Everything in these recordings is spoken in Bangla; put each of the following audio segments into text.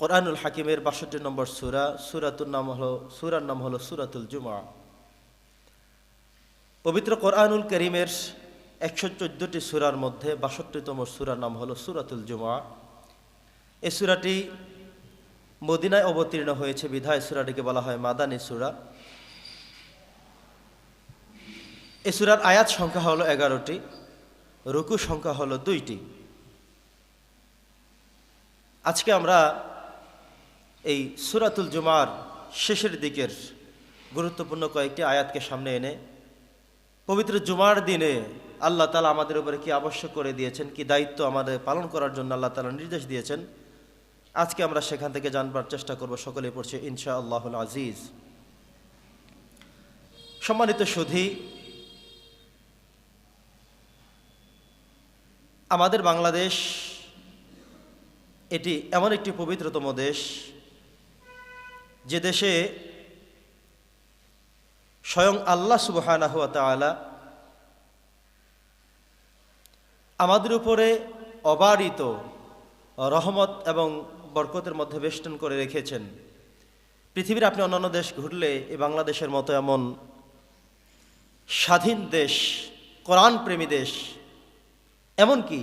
কোরআনুল হাকিমের বাষট্টি নম্বর সুরা সুরাতুর নাম হলো, সুরার নাম হলো সুরাতুল জুমা পবিত্র কোরআনুল করিমের একশো চোদ্দোটি সুরার মধ্যে বাষট্টিতম সুরার নাম হলো সুরাতুল জুমা এই সুরাটি মদিনায় অবতীর্ণ হয়েছে, বিধায় সুরাটিকে বলা হয় মাদানী সুরা। এই সুরার আয়াত সংখ্যা হলো এগারোটি, রুকু সংখ্যা হলো দুইটি। আজকে আমরা এই সুরাতুল জুমার শেষের দিকের গুরুত্বপূর্ণ কয়েকটি আয়াতকে সামনে এনে পবিত্র জুমার দিনে আল্লাহ তালা আমাদের উপরে কি আবশ্যক করে দিয়েছেন, কি দায়িত্ব আমাদের পালন করার জন্য আল্লাহ তালা নির্দেশ দিয়েছেন, আজকে আমরা সেখান থেকে জানবার চেষ্টা করব সকলে পড়ছে ইনশা আল্লাহুল আজিজ। সম্মানিত সুধী, আমাদের বাংলাদেশ এটি এমন একটি পবিত্রতম দেশ যে দেশে স্বয়ং আল্লাহ তাআলা আমাদের উপরে অবারিত রহমত এবং বরকতের মধ্যে বেষ্টন করে রেখেছেন। পৃথিবীর আপনি অন্যান্য দেশ ঘুরলে এই বাংলাদেশের মতো এমন স্বাধীন দেশ কোরআন প্রেমী দেশ, এমনকি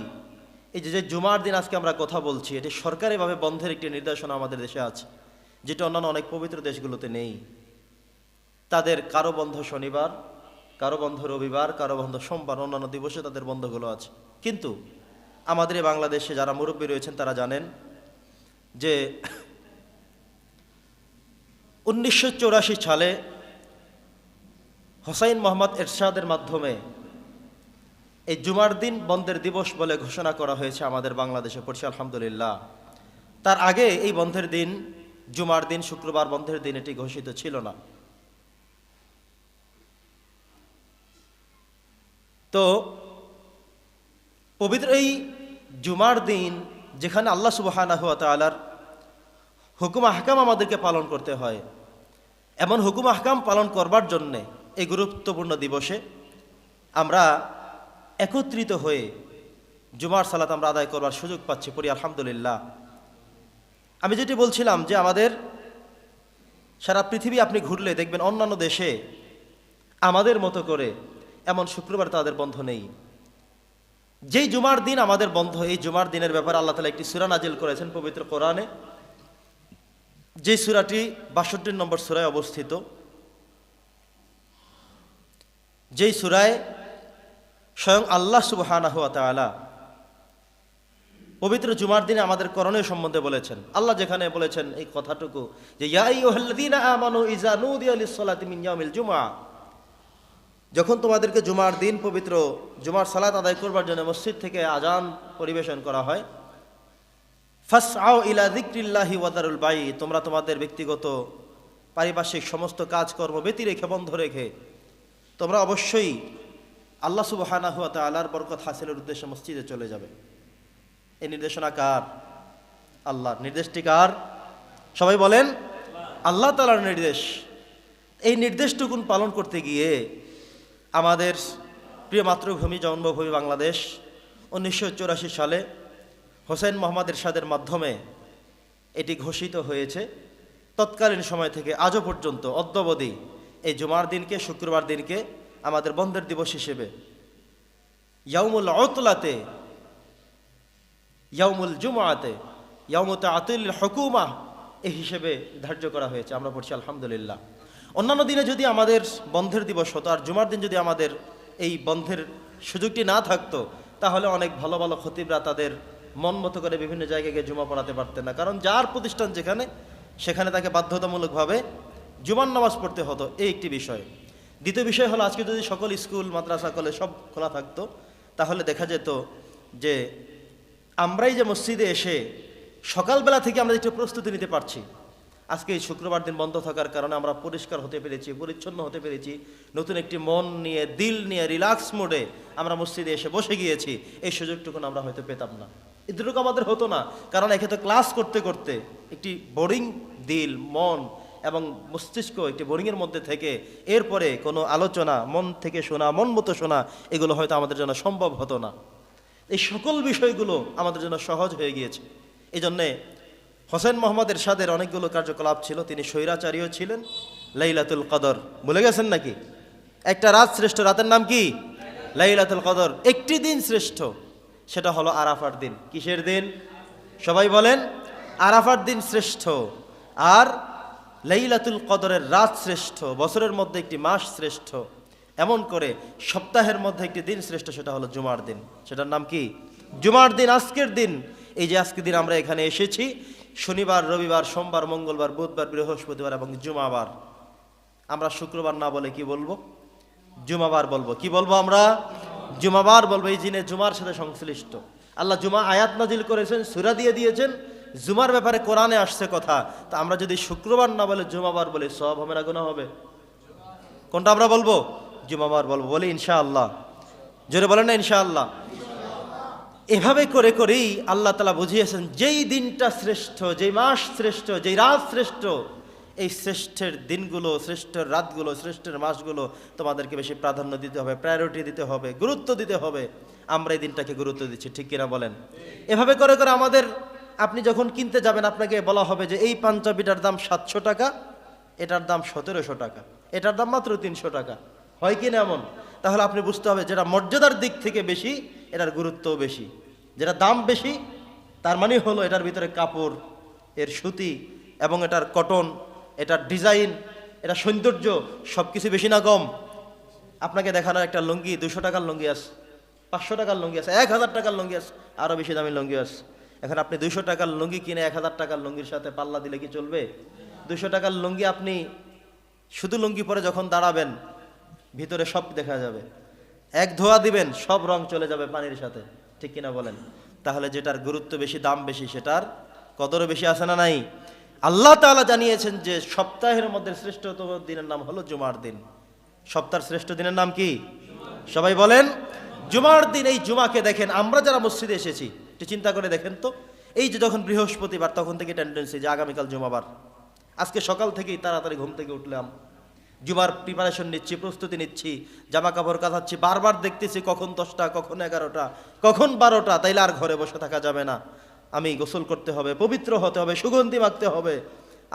এই যে যে জুমার দিন আজকে আমরা কথা বলছি, এটি সরকারিভাবে বন্ধের একটি নির্দেশনা আমাদের দেশে আছে। যেটা অন্যান্য অনেক পবিত্র দেশগুলোতে নেই। তাদের কারও বন্ধ শনিবার, কারও বন্ধ রবিবার, কারও বন্ধ সোমবার, অন্যান্য দিবসে তাদের বন্ধগুলো আছে। কিন্তু আমাদের বাংলাদেশে যারা মুরব্বী রয়েছেন, তারা জানেন যে উনিশশো সালে হোসাইন মোহাম্মদ এরশাদের মাধ্যমে এই জুমার দিন বন্ধের দিবস বলে ঘোষণা করা হয়েছে আমাদের বাংলাদেশে পড়ছি, আলহামদুলিল্লাহ। তার আগে এই বন্ধের দিন জুমার দিন, শুক্রবার বন্ধের দিন এটি ঘোষিত ছিল না। তো, পবিত্র এই জুমার দিন যেখানে আল্লাহ তালার হুকুম আহকাম আমাদেরকে পালন করতে হয়, এমন হুকুম আহকাম পালন করবার জন্যে এই গুরুত্বপূর্ণ দিবসে আমরা একত্রিত হয়ে জুমার সালাত আমরা আদায় করবার সুযোগ পাচ্ছি পড়ি, আলহামদুলিল্লাহ। আমি যেটি বলছিলাম যে আমাদের সারা পৃথিবী আপনি ঘুরলে দেখবেন অন্যান্য দেশে আমাদের মতো করে এমন শুক্রবার তাদের বন্ধ নেই। যেই জুমার দিন আমাদের বন্ধ, এই জুমার দিনের ব্যাপারে আল্লাহ তালা একটি সুরা নাজিল করেছেন পবিত্র কোরআনে। যে সুরাটি বাষট্টি নম্বর সুরায় অবস্থিত, যেই সুরায় স্বয়ং আল্লাহ তাআলা পবিত্র জুমার দিনে আমাদের করণীয় সম্বন্ধে বলেছেন। আল্লাহ যেখানে বলেছেন এই কথাটুকু যে জুমআ। যখন তোমাদেরকে জুমার দিন পবিত্র জুমার সালাত আদায় করবার জন্য মসজিদ থেকে আজান পরিবেশন করা হয় ফাস আও ইলা যিকরিল্লাহি ওয়াদারুল বাই। তোমরা তোমাদের ব্যক্তিগত পারিপার্শ্বিক সমস্ত কাজকর্ম ব্যতি রেখে, বন্ধ রেখে, তোমরা অবশ্যই আল্লাহ সুবহানা হুয়া তালার বরকত হাসিলের উদ্দেশ্যে মসজিদে চলে যাবে। এই নির্দেশনা কার? আল্লাহর। নির্দেশটি কার? সবাই বলেন, আল্লাহ তালার নির্দেশ। এই নির্দেশটুকুন পালন করতে গিয়ে আমাদের প্রিয় মাতৃভূমি, জন্মভূমি বাংলাদেশ উনিশশো সালে হোসেন মোহাম্মদ এরশাদের মাধ্যমে এটি ঘোষিত হয়েছে। তৎকালীন সময় থেকে আজও পর্যন্ত অদ্যবধি এই জুমার দিনকে, শুক্রবার দিনকে আমাদের বন্ধের দিবস হিসেবে ইয়ামুল অতলাতে ইয়াউমুল জুমাতে ইয়াউমত আতুল হকুমা এই হিসেবে ধার্য করা হয়েছে। আমরা পড়ছি আলহামদুলিল্লাহ। অন্যান্য দিনে যদি আমাদের বন্ধের দিবস হতো, আর জুমার দিন যদি আমাদের এই বন্ধের সুযোগটি না থাকতো, তাহলে অনেক ভালো ভালো খতিবরা তাদের মন মতো করে বিভিন্ন জায়গায় গিয়ে জুমা পড়াতে পারতেন না। কারণ যার প্রতিষ্ঠান যেখানে, সেখানে তাকে বাধ্যতামূলকভাবে জুমার নামাজ পড়তে হতো, এই একটি বিষয়। দ্বিতীয় বিষয় হলো, আজকে যদি সকল স্কুল, মাদ্রাসা, কলেজ সব খোলা থাকতো, তাহলে দেখা যেত যে আমরাই যে মসজিদে এসে সকালবেলা থেকে আমরা একটু প্রস্তুতি নিতে পারছি। আজকে এই শুক্রবার দিন বন্ধ থাকার কারণে আমরা পরিষ্কার হতে পেরেছি, পরিচ্ছন্ন হতে পেরেছি। নতুন একটি মন নিয়ে, দিল নিয়ে, রিল্যাক্স মোডে আমরা মসজিদে এসে বসে গিয়েছি। এই সুযোগটুকু আমরা হয়তো পেতাম না। এটুকু আমাদের হতো না। কারণ একে তো ক্লাস করতে করতে একটি বোরিং দিল, মন এবং মস্তিষ্ক একটি বোরিংয়ের মধ্যে থেকে এরপরে কোনো আলোচনা, মন থেকে শোনা, মন মতো শোনা, এগুলো হয়তো আমাদের জন্য সম্ভব হতো না। এই সকল বিষয়গুলো আমাদের জন্য সহজ হয়ে গিয়েছে। এই জন্যে হোসেন মোহাম্মদ এরশাদের অনেকগুলো কার্যকলাপ ছিল, তিনি স্বৈরাচারীও ছিলেন। লাইলাতুল কদর, ভুলে গেছেন নাকি? একটা রাত শ্রেষ্ঠ, রাতের নাম কি? লাইলাতুল কদর, একটি দিন শ্রেষ্ঠ, সেটা হলো আরাফার দিন। কিসের দিন? সবাই বলেন, আরাফার দিন শ্রেষ্ঠ। আর লাইলাতুল কদরের রাত শ্রেষ্ঠ, বছরের মধ্যে একটি মাস শ্রেষ্ঠ। এমন করে সপ্তাহের মধ্যে একটি দিন শ্রেষ্ঠ, সেটা হলো জুমার দিন। সেটার নাম কি? জুমার দিন, আজকের দিন। এই যে আজকের দিন আমরা এখানে এসেছি, শনিবার, রবিবার, সোমবার, মঙ্গলবার, বুধবার, বৃহস্পতিবার এবং জুমাবার। আমরা শুক্রবার না বলে কি বলব? জুমাবার বলব। কি বলব আমরা? জুমাবার বলব। এই জিনে জুমার সাথে সংশ্লিষ্ট। আল্লাহ জুমা আয়াত নাজিল করেছেন, সুরা দিয়ে দিয়েছেন। জুমার ব্যাপারে কোরআনে আসছে কথা। তা আমরা যদি শুক্রবার না বলে জুমাবার বলি সব হবে না গুণা হবে? কোনটা আমরা বলব? জুমাবার বলব, বলি ইনশাআল্লাহ। জোরে বলেন না ইনশাআল্লাহ। এভাবে করে করেই আল্লাহ তালা বুঝিয়েছেন, যেই দিনটা শ্রেষ্ঠ, যেই মাস শ্রেষ্ঠ, যেই রাত শ্রেষ্ঠ, এই শ্রেষ্ঠের দিনগুলো, শ্রেষ্ঠের রাতগুলো, শ্রেষ্ঠের মাসগুলো তোমাদেরকে বেশি প্রাধান্য দিতে হবে প্রায়োরিটি দিতে হবে, গুরুত্ব দিতে হবে। আমরা এই দিনটাকে গুরুত্ব দিচ্ছি, ঠিক কিনা বলেন? এভাবে করে করে আমাদের, আপনি যখন কিনতে যাবেন, আপনাকে বলা হবে যে এই পাঞ্জাবিটার দাম সাতশো টাকা, এটার দাম সতেরোশো টাকা, এটার দাম মাত্র তিনশো টাকা। হয় কি না এমন? তাহলে আপনি বুঝতে হবে যেটা মর্যাদার দিক থেকে বেশি, এটার গুরুত্বও বেশি। যেটা দাম বেশি, তার মানে হলো এটার ভিতরে কাপড়, এর সুতি এবং এটার কটন এটার ডিজাইন এটা সৌন্দর্য সব কিছু বেশি না কম? আপনাকে দেখানো একটা লুঙ্গি, দুশো টাকার লুঙ্গি আছে, পাঁচশো টাকার লুঙ্গি আছে, এক হাজার টাকার লুঙ্গি আছে আরও বেশি দামি লুঙ্গি আছে। এখন আপনি দুশো টাকার লুঙ্গি কিনে এক হাজার টাকার লুঙ্গির সাথে পাল্লা দিলে কি চলবে? দুশো টাকার লুঙ্গি আপনি শুধু লুঙ্গি পরে যখন দাঁড়াবেন ভিতরে সব দেখা যাবে। এক ধোয়া দিবেন, সব রং চলে যাবে পানির সাথে। ঠিক কিনা বলেন? তাহলে যেটার গুরুত্ব বেশি, দাম বেশি, সেটার কদরও বেশি আছে না নাই? আল্লাহ তাআলা জানিয়েছেন যে সপ্তাহের মধ্যে শ্রেষ্ঠতম দিনের নাম হলো জুমার দিন। সপ্তাহের শ্রেষ্ঠ দিনের নাম কি? সবাই বলেন, জুমার দিন, এই জুমাকে দেখেন, আমরা যারা মসজিদে এসেছি, একটু চিন্তা করে দেখেন তো। এই যে যখন বৃহস্পতিবার, তখন থেকে টেন্ডেন্সি যে আগামীকাল জুমাবার। আজকে সকাল থেকেই তাড়াতাড়ি ঘুম থেকে উঠলাম। জুমার প্রিপারেশন নিচ্ছি, প্রস্তুতি নিচ্ছি জামা কাপড় কাচাচ্ছি বারবার দেখতেছি কখন দশটা, কখন এগারোটা, কখন বারোটা, তাইলে আর ঘরে বসে থাকা যাবে না। আমি গোসল করতে হবে, পবিত্র হতে হবে, সুগন্ধি মাখতে হবে।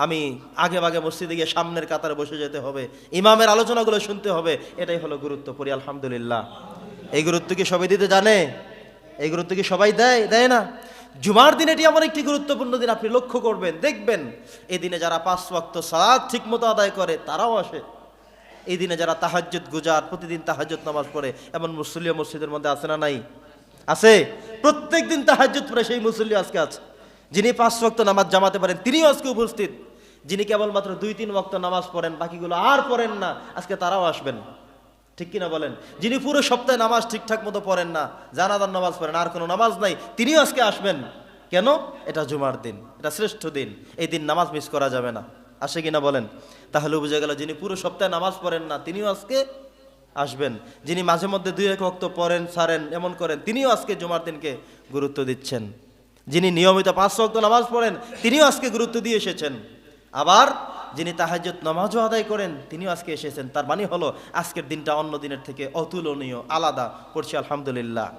আমি আগে বাগে মসজিদে গিয়ে সামনের কাতারে বসে যেতে হবে, ইমামের আলোচনাগুলো শুনতে হবে, এটাই হলো গুরুত্ব পরি আলহামদুলিল্লাহ। এই গুরুত্ব কি সবাই দিতে জানে? এই গুরুত্ব কি সবাই দেয়? দেয় না? জুমার দিন এটি আমার একটি গুরুত্বপূর্ণ দিন, আপনি লক্ষ্য করবেন, দেখবেন এই দিনে যারা পাঁচ ওয়াক্ত সালাদ ঠিক মতো আদায় করে, তারাও আসে। এই দিনে যারা তাহাজ্জুদ গুজার, প্রতিদিন তাহাজ্জুদ নামাজ পড়ে, এমন মুসল্লিও মসজিদের মধ্যে আছে না নাই? আছে? প্রত্যেক দিন তাহাজ্জুদ পড়ে সেই মুসল্লি আজকে আছে। যিনি পাঁচ ওয়াক্ত নামাজ জামাতে পারেন, তিনিও আজকে উপস্থিত। যিনি কেবলমাত্র দুই তিন ওয়াক্ত নামাজ পড়েন, বাকিগুলো আর পড়েন না, আজকে তারাও আসবেন। ঠিক কিনা বলেন? যিনি পুরো সপ্তাহে নামাজ ঠিকঠাক মতো পড়েন না জানাদার নামাজ পড়েন, আর কোনো নামাজ নাই, তিনিও আজকে আসবেন। কেন? এটা জুমার দিন, এটা শ্রেষ্ঠ দিন, এই দিন নামাজ মিস করা যাবে না। আসে কিনা বলেন? তাহলে বুঝে গেল যিনি পুরো সপ্তাহে নামাজ পড়েন না, তিনিও আজকে আসবেন। যিনি মাঝে মধ্যে দুই এক ওয়াক্ত পড়েন সারেন এমন করেন, তিনিও আজকে জুমার দিনকে গুরুত্ব দিচ্ছেন। যিনি নিয়মিত পাঁচ ওয়াক্ত নামাজ পড়েন, তিনিও আজকে গুরুত্ব দিয়ে এসেছেন। আবার যিনি তাহাজত নামাজও আদায় করেন, তিনিও আজকে এসেছেন। তার মানে হলো, আজকের দিনটা অন্য দিনের থেকে অতুলনীয়, আলাদা। করছি আলহামদুলিল্লাহ।